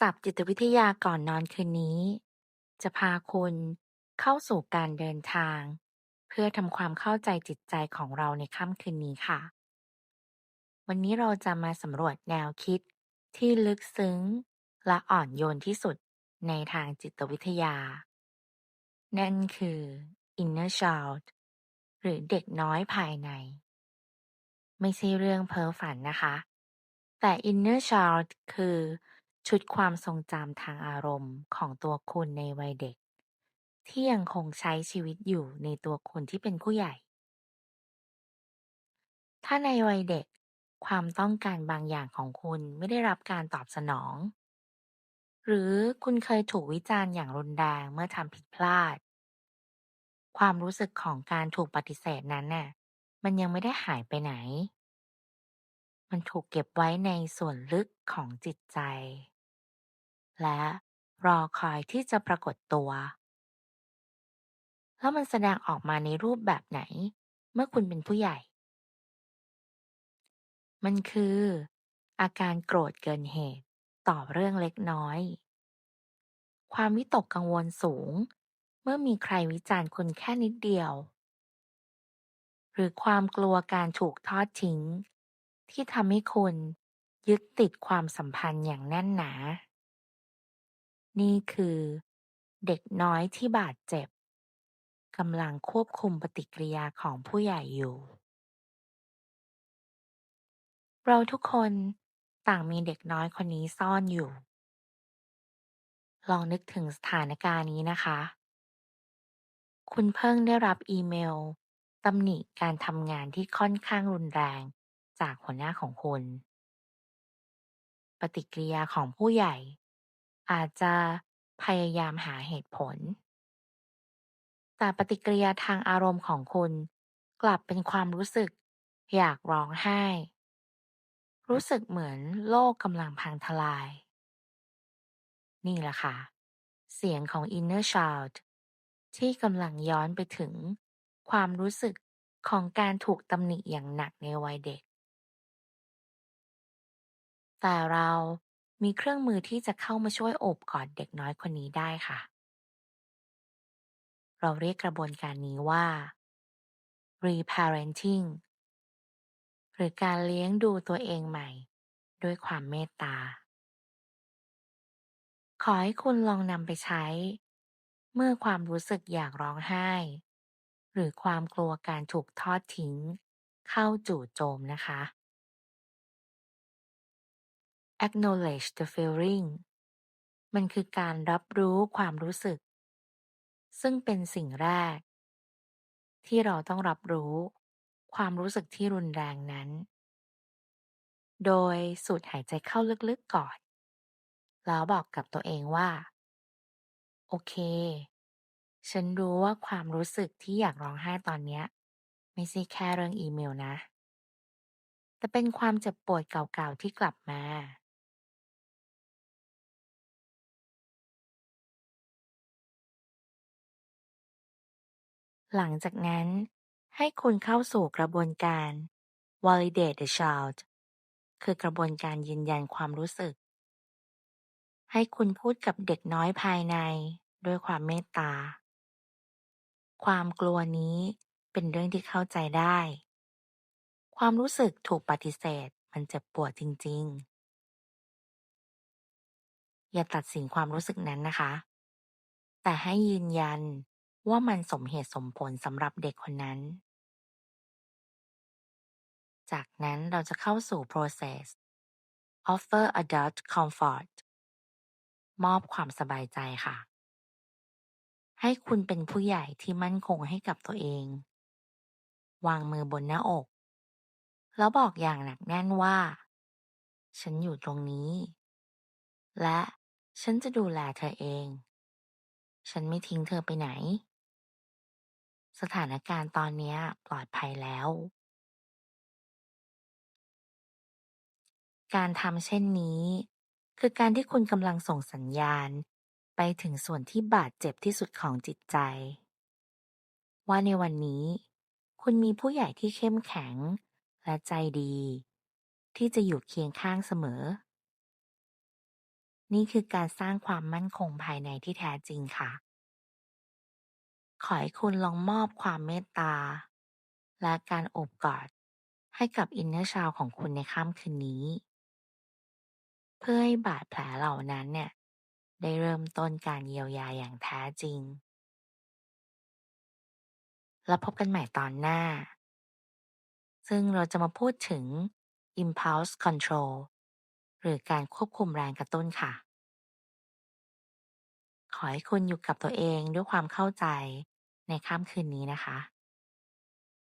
ศัพท์จิตวิทยาก่อนนอนคืนนี้ จะพาคุณเข้าสู่การเดินทาง เพื่อทำความเข้าใจจิตใจของเราในค่ำคืนนี้ค่ะ วันนี้เราจะมาสำรวจแนวคิดที่ลึกซึ้ง และอ่อนโยนที่สุดในทางจิตวิทยา นั่นคือ inner child หรือเด็กน้อยภายใน ไม่ใช่เรื่องเพ้อฝันนะคะ แต่ inner child คือ ชุดความทรงจำทางอารมณ์ของตัวคุณในวัยเด็ก ที่ยังคงใช้ชีวิตอยู่ในตัวคุณที่เป็นผู้ใหญ่ ถ้าในวัยเด็ก ความต้องการบางอย่างของคุณไม่ได้รับการตอบสนอง หรือคุณเคยถูกวิจารณ์อย่างรุนแรงเมื่อทำผิดพลาด ความรู้สึกของการถูกปฏิเสธนั้นน่ะ มันยังไม่ได้หายไปไหน มันถูกเก็บไว้ในส่วนลึกของจิตใจ และรอคอยที่จะปรากฏตัว แล้วมันแสดงออกมาในรูปแบบไหน เมื่อคุณเป็นผู้ใหญ่ มันคือ อาการโกรธเกินเหตุต่อเรื่องเล็กน้อย ความวิตกกังวลสูง เมื่อมีใครวิจารณ์คุณแค่นิดเดียว หรือความกลัวการถูกทอดทิ้ง ที่ทำให้คุณยึดติดความสัมพันธ์อย่างแน่นหนา นี่คือ เด็กน้อยที่บาดเจ็บกำลังควบคุมปฏิกิริยาของผู้ใหญ่อยู่ เราทุกคนต่างมีเด็กน้อยคนนี้ซ่อนอยู่ ลองนึกถึงสถานการณ์นี้นะคะ คุณเพิ่งได้รับอีเมลตำหนิการทำงานที่ค่อนข้างรุนแรง จากหัวหน้าของคุณ ปฏิกิริยาของผู้ใหญ่ อาจจะพยายามหาเหตุผล แต่ปฏิกิริยาทางอารมณ์ของคุณ กลับเป็นความรู้สึก อยากร้องไห้ รู้สึกเหมือนโลกกำลังพังทลาย นี่แหละค่ะ เสียงของ inner child ที่กำลังย้อนไปถึงความรู้สึกของการถูกตำหนิอย่างหนักในวัยเด็ก แต่เรามีเครื่องมือที่จะเข้ามาช่วยโอบกอดเด็กน้อยคนนี้ได้ค่ะ เราเรียกกระบวนการนี้ว่า reparenting หรือการเลี้ยงดูตัวเองใหม่ ด้วยความเมตตา ขอให้คุณลองนำไปใช้ เมื่อความรู้สึกอยากร้องไห้ หรือความกลัวการถูกทอดทิ้ง เข้าจู่โจมนะคะ acknowledge the feeling มันคือการรับรู้ความรู้สึก ซึ่งเป็นสิ่งแรก ที่เราต้องรับรู้ ความรู้สึกที่รุนแรงนั้น โดยสูดหายใจเข้าลึกๆก่อน แล้วบอกกับตัวเองว่า โอเค ฉันรู้ว่าความรู้สึกที่อยากร้องไห้ตอนเนี้ย ไม่ใช่แค่เรื่องอีเมลนะ แต่เป็นความเจ็บปวดเก่าๆที่กลับมา หลังจากนั้นให้คุณเข้าสู่กระบวนการ validate the child คือกระบวนการยืนยันความรู้สึก ให้คุณพูดกับเด็กน้อยภายในด้วยความเมตตา ความกลัวนี้เป็นเรื่องที่เข้าใจได้ ความรู้สึกถูกปฏิเสธมันเจ็บปวดจริง ๆ อย่าตัดสินความรู้สึกนั้นนะคะ แต่ให้ยืนยัน ว่ามันสมเหตุสมผลสำหรับเด็กคนนั้น จากนั้นเราจะเข้าสู่ process offer adult comfort มอบความสบายใจค่ะ ให้คุณเป็นผู้ใหญ่ที่มั่นคงให้กับตัวเอง วางมือบนหน้าอก แล้วบอกอย่างหนักแน่นว่า ฉันอยู่ตรงนี้ และฉันจะดูแลเธอเอง ฉันไม่ทิ้งเธอไปไหน สถานการณ์ตอนนี้ปลอดภัยแล้ว การทำเช่นนี้ คือการที่คุณกำลังส่งสัญญาณ ไปถึงส่วนที่บาดเจ็บที่สุดของจิตใจ ว่าในวันนี้ คุณมีผู้ใหญ่ที่เข้มแข็ง และใจดี ที่จะอยู่เคียงข้างเสมอ นี่คือการสร้างความมั่นคงภายในที่แท้จริงค่ะ ขอให้คุณลองมอบความเมตตา และการโอบกอดให้กับ Inner Child ของคุณในค่ำคืนนี้ เพื่อให้บาดแผลเหล่านั้นเนี่ย ได้เริ่มต้นการเยียวยาอย่างแท้จริง แล้วพบกันใหม่ตอนหน้า ซึ่งเราจะมาพูดถึง Impulse Control หรือการควบคุมแรงกระตุ้นค่ะ ขอให้คุณอยู่กับตัวเองด้วยความเข้าใจในค่ำคืนนี้นะคะ